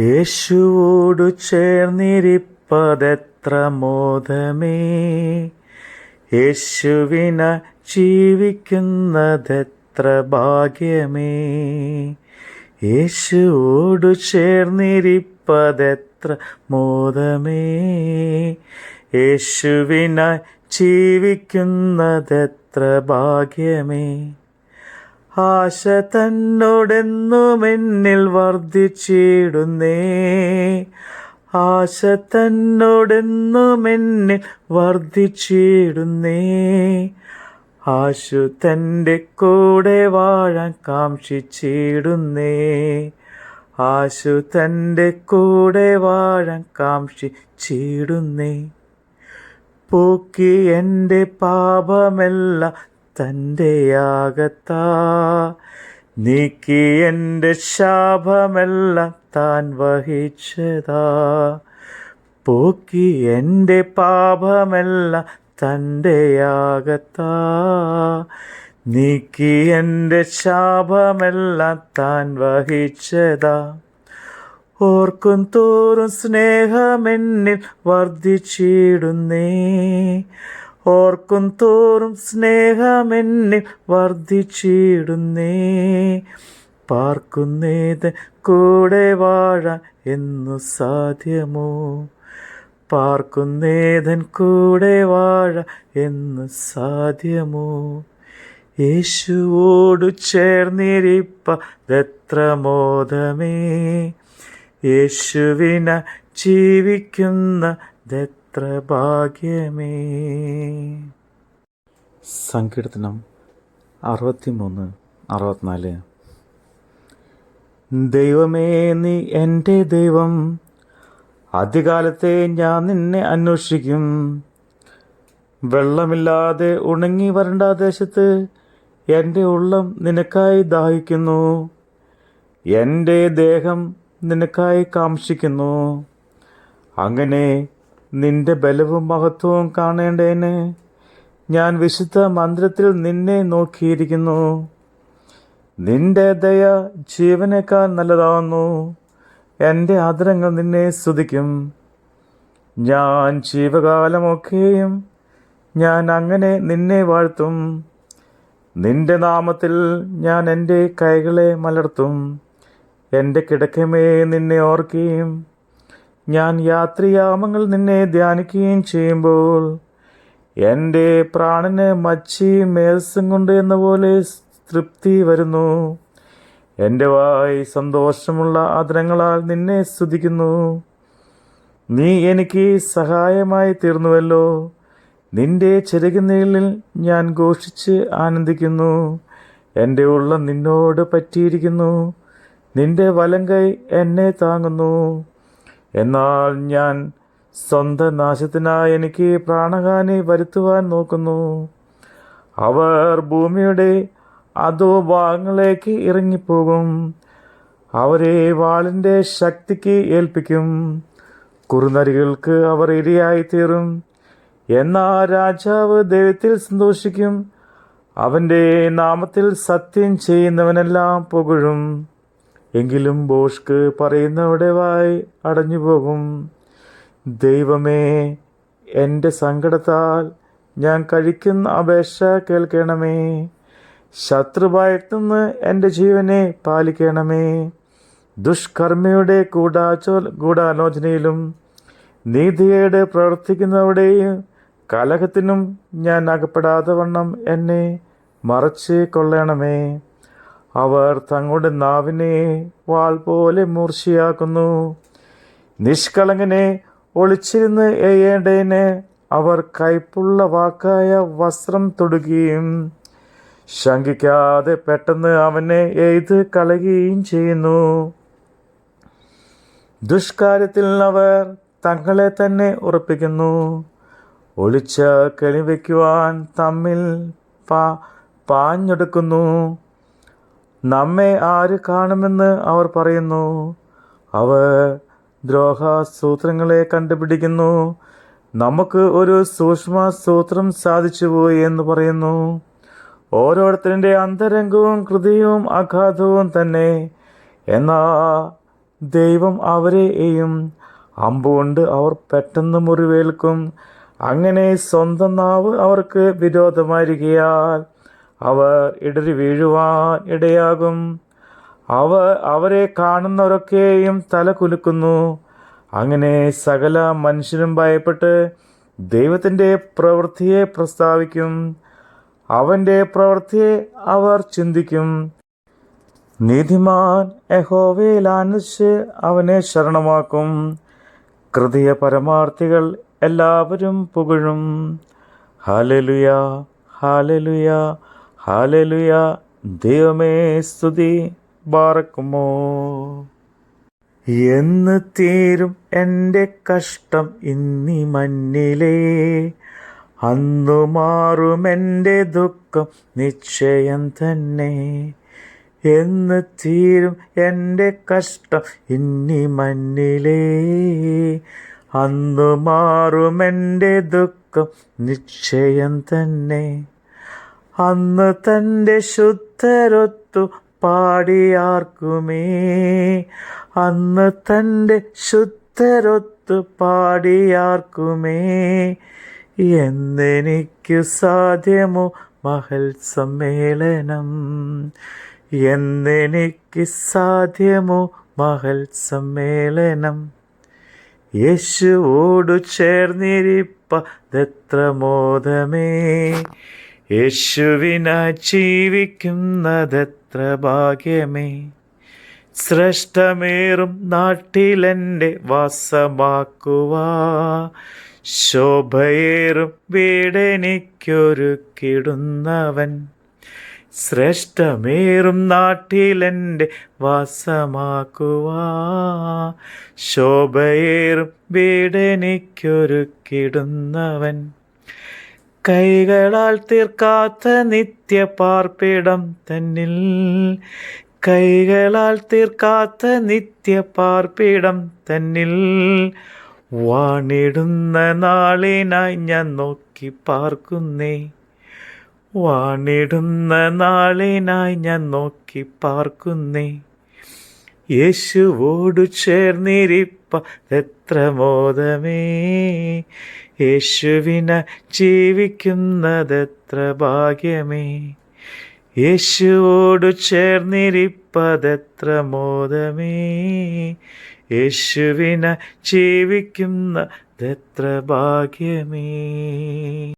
യേശുവോടു ചേർന്നിരിപ്പതെത്ര മോദമേ. യേശുവിന ജീവിക്കുന്നതെത്ര ഭാഗ്യമേ. യേശുവോടു ചേർന്നിരിപ്പതെത്ര മോദമേ. യേശുവിന ജീവിക്കുന്നതെത്ര ഭാഗ്യമേ. ആശ തന്നോടെന്നും എന്നിൽ വർദ്ധിച്ചിടുന്നേ. ആശ തന്നോടെന്നും എന്നിൽ വർദ്ധിച്ചിടുന്നേ. ആശു തന്റെ കൂടെ വാഴാൻ കാക്ഷിച്ചിടുന്നേ. ആശു തന്റെ കൂടെ വാഴാൻ കാക്ഷിച്ചിടുന്നേ. പോക്കി എന്റെ പാപമെല്ലാം തന്റെ യാഗത്താ നീക്കി എന്റെ ശാപമെല്ലാം താൻ വഹിച്ചതാ. പോക്കി എന്റെ പാപമെല്ലാം തന്റെ യാഗത്താ നീക്കി എന്റെ ശാപമെല്ലാം താൻ വഹിച്ചതാ. ഓർക്കും തോറും സ്നേഹമെന്നിൽ വർദ്ധിച്ചിടുന്നേ. ഓർക്കും തോറും സ്നേഹമെന്നെ വർദ്ധിച്ചിടുന്നേ. പാർക്കുന്നേത് കൂടെ വാഴാൻ എന്നു സാധ്യമോ? പാർക്കുന്നേതൻ കൂടെ വാഴ എന്ന് സാധ്യമോ? യേശുവോടു ചേർന്നിരിപ്പ ചേർന്നിരിപ്പതെത്ര മോദമേ. യേശുവിന ജീവിക്കുന്നതെത്ര ഭാഗ്യമേ സങ്കീർത്തനം അറുപത്തിമൂന്ന് അറുപത്തിനാല്. ദൈവമേ നീ എന്റെ ദൈവം. ആദ്യകാലത്തെ ഞാൻ നിന്നെ അന്വേഷിക്കും. വെള്ളമില്ലാതെ ഉണങ്ങി വരണ്ട ദേശത്ത് എന്റെ ഉള്ളം നിനക്കായി ദാഹിക്കുന്നു. എന്റെ ദേഹം നിനക്കായി കാംക്ഷിക്കുന്നു. അങ്ങനെ നിന്റെ ബലവും മഹത്വവും കാണേണ്ടേനെ. ഞാൻ വിശുദ്ധ മന്ത്രത്തിൽ നിന്നെ നോക്കിയിരിക്കുന്നു. നിന്റെ ദയ ജീവനേക്കാൾ നല്ലതാവുന്നു. എന്റെ ആദരങ്ങൾ നിന്നെ സ്തുതിക്കും. ഞാൻ ജീവകാലമൊക്കെയും ഞാൻ അങ്ങനെ നിന്നെ വാഴ്ത്തും. നിന്റെ നാമത്തിൽ ഞാൻ എന്റെ കൈകളെ മലർത്തും. എന്റെ കിടക്കമേ നിന്നെ ഓർക്കുകയും ഞാൻ യാത്രിയാമങ്ങൾ നിന്നെ ധ്യാനിക്കുകയും ചെയ്യുമ്പോൾ എന്റെ പ്രാണന് മച്ചി മേൽസം കൊണ്ട് എന്ന പോലെ തൃപ്തി വരുന്നു. എന്റെ വായി സന്തോഷമുള്ള ആദരങ്ങളാൽ നിന്നെ സ്തുതിക്കുന്നു. നീ എനിക്ക് സഹായമായി തീർന്നുവല്ലോ. നിന്റെ ചെറുകുന്നേളിൽ ഞാൻ ഘോഷിച്ച് ആനന്ദിക്കുന്നു. എന്റെ ഉള്ളം നിന്നോട് പറ്റിയിരിക്കുന്നു. നിന്റെ വലങ്കൈ എന്നെ താങ്ങുന്നു. എന്നാൽ ഞാൻ സ്വന്തം നാശത്തിനായി എനിക്ക് പ്രാണഹാനി വരുത്തുവാൻ നോക്കുന്നു. അവർ ഭൂമിയുടെ അതോ ഭാഗങ്ങളിലേക്ക് ഇറങ്ങിപ്പോകും. അവരെ വാളിന്റെ ശക്തിക്ക് ഏൽപ്പിക്കും. കുറുനരികൾക്ക് അവർ ഇരയായി തീരും എന്നാൽ രാജാവ് ദൈവത്തിൽ സന്തോഷിക്കും. അവന്റെ നാമത്തിൽ സത്യം ചെയ്യുന്നവനെല്ലാം പുകഴും. എങ്കിലും ബോഷ്ക്ക് പറയുന്നവിടെ വായി അടഞ്ഞുപോകും ദൈവമേ എന്റെ സങ്കടത്താൽ ഞാൻ കഴിക്കുന്ന അപേക്ഷ കേൾക്കണമേ. ശത്രുവായിട്ടുനിന്ന് എന്റെ ജീവനെ പാലിക്കണമേ. ദുഷ്കർമ്മയുടെ കൂടാചോ ഗൂഢാലോചനയിലും നീതിയോടെ പ്രവർത്തിക്കുന്നവരുടെയും കലഹത്തിനും ഞാൻ അകപ്പെടാതെ വണ്ണം എന്നെ മറച്ച് കൊള്ളണമേ. അവർ തങ്ങളുടെ നാവിനെ വാൾ പോലെ മൂർച്ചയാക്കുന്നു. നിഷ്കളങ്കനെ ഒളിച്ചിരുന്ന് എയ്യേണ്ടതിന് അവർ കയ്പുള്ള വാക്കായ വസ്ത്രം തൊടുകയും ശങ്കിക്കാതെ പെട്ടെന്ന് അവനെ എയ്ത് കളയുകയും ചെയ്യുന്നു. ദുഷ്കാര്യത്തിൽ അവർ തങ്ങളെ തന്നെ ഉറപ്പിക്കുന്നു. ഒളിച്ച കെണിവയ്ക്കുവാൻ തമ്മിൽ പാ പാഞ്ഞെടുക്കുന്നു. നമ്മെ ആര് കാണുമെന്ന് അവർ പറയുന്നു. അവർ ദ്രോഹസൂത്രങ്ങളെ കണ്ടുപിടിക്കുന്നു. നമുക്ക് ഒരു സൂക്ഷ്മ സൂത്രം സാധിച്ചുപോയി എന്ന് പറയുന്നു. ഓരോരുത്തരുടെ അന്തരംഗവും കൃതിയും അഗാധവും തന്നെ. എന്നാ ദൈവം അവരെയും അമ്പുകൊണ്ട് അവർ പെട്ടെന്ന് മുറിവേൽക്കും. അങ്ങനെ സ്വന്തം നാവ് അവർക്ക് വിരോധമായിരിക്കയാൽ അവർ ഇടറി വീഴുവാൻ ഇടയാകും. അവർ അവരെ കാണുന്നവരൊക്കെയും തല കുലുക്കുന്നു. അങ്ങനെ സകല മനുഷ്യരും ഭയപ്പെട്ട് ദൈവത്തിന്റെ പ്രവൃത്തിയെ പ്രസ്താവിക്കും. അവന്റെ പ്രവൃത്തിയെ അവർ ചിന്തിക്കും. നീതിമാൻ യഹോവയിൽ ആനന്ദിച്ച് അവനെ ശരണമാക്കും. കൃതിയ പരമാർത്ഥികൾ എല്ലാവരും പുകഴും. ഹാലലുയ ഹാലലുയ ഹാലലുയ. ദൈവമേ സ്തുതി ബാറക്കുമോ. എന്ന് തീരും എന്റെ കഷ്ടം ഇന്നി മണ്ണിലേ. അന്നു മാറും എന്റെ ദുഃഖം നിശ്ചയം തന്നെ. എന്ന് തീരും എന്റെ കഷ്ടം ഇന്നി മണ്ണിലേ. അന്നു മാറും എന്റെ ദുഃഖം നിശ്ചയം തന്നെ. അന്ന് തന്റെ ശുദ്ധരൊത്തു പാടിയാർക്കുമേ. അന്ന് തന്റെ ശുദ്ധരൊത്തു പാടിയാർക്കുമേ. എന്നെനിക്കു സാധ്യമോ മഹൽ സമ്മേളനം? എന്നെനിക്ക് സാധ്യമോ മഹൽ സമ്മേളനം? യേശുവോടു ചേർന്നിരിപ്പ മോദമേ. യേശുവിന ജീവിക്കുന്നതെത്ര ഭാഗ്യമേ. ശ്രേഷ്ഠമേറും നാട്ടിലെന്റെ വാസമാക്കുവാ. ശോഭയേറും വീടെനിക്കൊരുക്കിടുന്നവൻ. ശ്രേഷ്ഠമേറും നാട്ടിലെന്റെ വാസമാക്കുവാ. ശോഭയേറും വീടെനിക്കൊരുക്കിടുന്നവൻ. കൈകളാൽ തീർക്കാത്ത നിത്യ പാർപ്പിടം തന്നിൽ. കൈകളാൽ തീർക്കാത്ത നിത്യ പാർപ്പിടം തന്നിൽ. വാണിടുന്ന നാളിനായി ഞാൻ നോക്കി പാർക്കുന്നേ. വാണിടുന്ന നാളിനായി ഞാൻ നോക്കി പാർക്കുന്നേ. യേശുവോടു ചേർന്നിരിപ്പ എത്ര മോദമേ. യേശുവിന ജീവിക്കുന്നതെത്ര ഭാഗ്യമേ. യേശുവോടു ചേർന്നിരിപ്പതെത്ര മോദമേ. യേശുവിന ജീവിക്കുന്നതെത്ര ഭാഗ്യമേ.